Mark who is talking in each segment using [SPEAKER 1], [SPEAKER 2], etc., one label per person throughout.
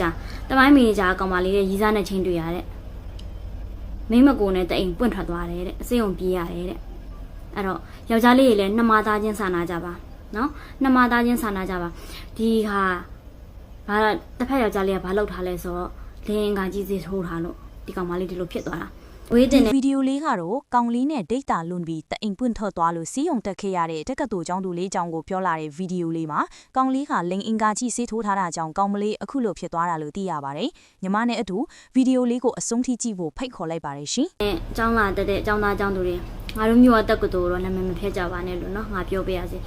[SPEAKER 1] ကြာတမိုင်းမီကြာကောင်မလေးရဲ့ရီးစားနဲ့ချင်းတွေ့ရတဲ့မိမကိုနဲ့တအိမ်ပွင့်ထွက်သွားတယ်တဲ့အစိမ်ုံပြေးရတယ်တဲ့အဲ့တော့ယောက်ျားလေးတွေလည်းနှမသားချင်းစာနာကြပါနော်နှမသားချင်းစာနာကြပါဒီဟာဘာတစ်ဖက်ယောက်ျားလေးကဘာလုပ်ထားလဲဆိုတော့လင်းကကြီးစီထိုးထားလို့ဒီကောင်မလေးဒီလိုဖြစ်သွားတာ ဝေးတင်
[SPEAKER 2] ဒီ
[SPEAKER 1] တဲ့
[SPEAKER 2] ဗီဒီယိုလေးကတော့ကောင်လေးနဲ့ဒိတ်တာလွန်ပြီးတအိမ်ပွင့်ထွက်သွားလို့စီးုံတက်ခဲ့ရတဲ့တက္ကသိုလ်ကျောင်းသူလေးကျောင်းကိုပြောလာတဲ့ဗီဒီယိုလေးမှာကောင်လေးကလိန်အင်ကာကြီးဆေးထိုးထားတာကြောင့်ကောင်မလေးအခုလိုဖြစ်သွားတာလို့သိရပါတယ်။ညီမနဲ့အတူဗီဒီယိုလေးကိုအဆုံးထိကြည့်ဖို့ဖိတ်ခေါ်လိုက်ပါတယ်ရှင်။
[SPEAKER 1] နဲ့အကြောင်းလာတက်တဲ့အကြောင်းသားအကြောင်းသူတွေငါတို့မျိုးအတက်ကတူတော့နာမည်မဖြစ်ကြပါနဲ့လို့နော်ငါပြောပြရစီ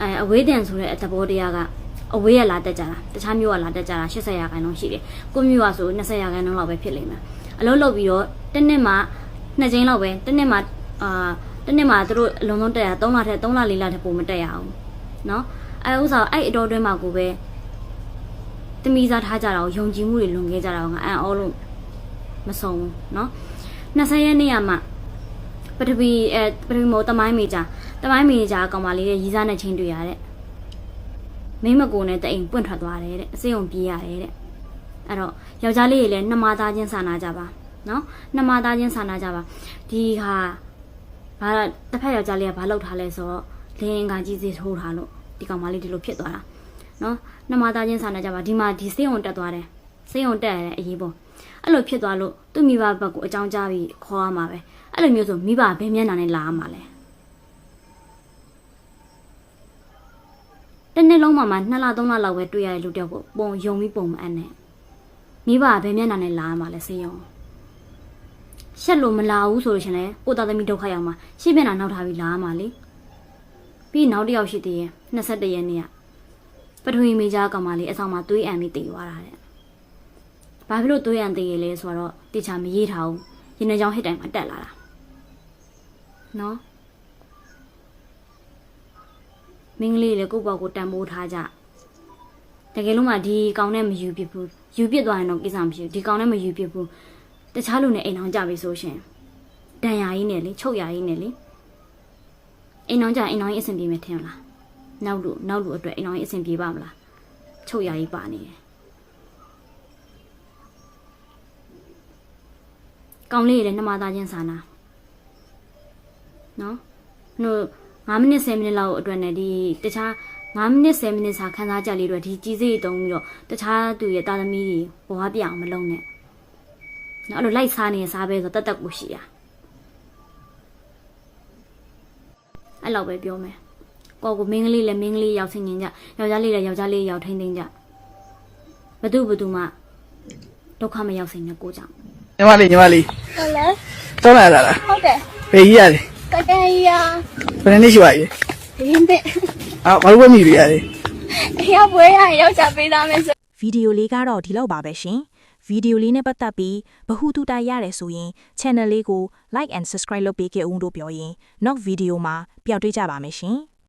[SPEAKER 1] အဲအဝေးတင်ဆိုတဲ့သဘောတရားက အဝေးရလာတက်ကြတာတခြားမျိုးကလာတက်ကြတာ80ရာခိုင်နှုန်းရှိတယ်ကိုမျိုးကဆို20ရာခိုင်နှုန်းလောက်ပဲဖြစ်လိမ့်မယ်အလုပ်လုပ်ပြီးတော့တစ်နှစ်မှနှစ်ကြိမ်လောက်ပဲတစ်နှစ်မှအာတစ်နှစ်မှသူတို့အလုံးစုံတက်ရ3လထက်3လ4လထက်ပိုမတက်ရအောင်နော်အဲဥစ္စာအဲ့အတော်တွင်းမှာကိုပဲတမိစားထားကြတာကိုယုံကြည်မှုတွေလွန်ခဲ့ကြတာကိုငါအံ့ဩလို့မဆုံးဘူးနော်20ရက်နေ့ကမှပထဝီအဲပထဝီမိုးတမိုင်းမီကြာတမိုင်းမီကြာကောင်မလေးရဲ့ရီးစားနဲ့ချင်းတွေ့ရတဲ့ မိမကိုနဲ့တအိမ်ပွင့်ထွက်သွားတယ်တဲ့အစိမ်ုံပြေးရတယ်တဲ့အဲ့တော့ယောက်ျားလေးတွေလည်းနှမသားချင်းစာနာကြပါနော်နှမသားချင်းစာနာကြပါဒီဟာဘာတစ်ဖက်ယောက်ျားလေးကဘာလုပ်ထားလဲဆိုတော့လင်းကကြီးစီထိုးထားလို့ဒီကောင်မလေးဒီလိုဖြစ်သွားတာနော်နှမသားချင်းစာနာကြပါဒီမှာဒီစိမ်ုံတက်သွားတယ်စိမ်ုံတက်ရတဲ့အရေးပေါ်အဲ့လိုဖြစ်သွားလို့သူ့မိဘဘက်ကိုအကြောင်းကြားပြီးခေါ်ရမှာပဲအဲ့လိုမျိုးဆိုမိဘဘယ်မျက်နှာနဲ့လာရမှာလဲ တစ်နှစ်လုံးမှာမှ2လ3လလောက်ပဲတွေ့ရတဲ့လူတယောက်ကိုပုံယုံပြီးပုံမအပ်နဲ့မိဘဘယ်မျက်နှာနဲ့လာရမှာလဲစေးရုံရှက်လို့မလာဘူးဆိုလို့ရှင်လဲကိုသားသမီးဒုက္ခရောက်မှာရှေ့မျက်နှာနောက်ထားပြီးလာရမှာလေပြီးနောက်တစ်ယောက်ရှိသေးရဲ့21ရက်နေ့ကပထဝီမေဂျာကောင်မလေးအဆောင်မှာသွေးအံပြီးတည်သွားတာတဲ့ဘာဖြစ်လို့သွေးအံတည်ရလဲဆိုတော့တေချာမရေးထားဘူးရင်ထဲကြောင်ဟစ်တိုင်မှာတက်လာတာနော် မင်းကလေးလည်းကိုယ့်ဘောက်ကိုတန်ဖိုးထားကြတကယ်လို့မှဒီကောင်နဲ့မယူပြစ်ဘူးယူပြစ်သွားရင်တော့ကိစ္စမရှိဘူးဒီကောင်နဲ့မယူပြစ်ဘူးတခြားလူနဲ့အိမ်အောင်ကြပြီဆိုရှင်ဒဏ်ရာကြီးနဲ့လေချုပ်ရာကြီးနဲ့လေအိမ်အောင်ကြအိမ်အောင်ကြီးအဆင်ပြေမယ်ထင်လားနောက်လူနောက်လူအတွက်အိမ်အောင်ကြီးအဆင်ပြေပါမလားချုပ်ရာကြီးပါနေတယ်ကောင်လေးလည်းနှမသားချင်းစာနာနော်ဟို 9မိနစ်10မိနစ်လောက်အတွက်နဲ့ဒီတခြား9မိနစ်10မိနစ်စာခန်းစားချက်လေးတွေဒီကြီးစိတ်တုံးပြီးတော့တခြားသူရဲ့တာသမီတွေဘဝပြအောင်မလုပ်နဲ့နော်အဲ့လိုလိုက်စားနေစားပဲဆိုတတ်တက်ကိုရှိရအဲ့လောက်ပဲပြောမယ်ကိုကိုမင်းကလေးလည်းမင်းကလေးရောက်ဆင်းနေကြယောက်ျားလေးလည်းယောက်ျားလေးရောက်ထိန်းသိမ်းကြဘသူဘသူမှဒုက္ခမရောက်စေနဲ့ကိုကြောင့်
[SPEAKER 3] ညီမလေးညီမလေး
[SPEAKER 4] ဟုတ်လား
[SPEAKER 3] တောင်းလာလာလား
[SPEAKER 4] ဟုတ်တယ်
[SPEAKER 3] ဘယ်ကြီးရလဲ
[SPEAKER 4] က တည်းက
[SPEAKER 3] ဘယ်နှစ်နှစ်ရှိပါလဲ
[SPEAKER 4] ဒီနေ့
[SPEAKER 3] အာဘာလို့ဝတ်မိရလဲ
[SPEAKER 4] အရာပွဲရရောက်ချပေးသားမယ်ဆို
[SPEAKER 2] ဗီဒီယိုလေးကတော့ဒီလောက်ပါပဲရှင်ဗီဒီယိုလေးနဲ့ပတ်သက်ပြီးဘ ഹു တူတာရတယ်ဆိုရင် channel လေးကို like and subscribe လုပ်ပေးခဲ့ဦးလို့ပြောရင်နောက်ဗီဒီယိုမှာပျောက်တွေ့ကြပါမယ်ရှင်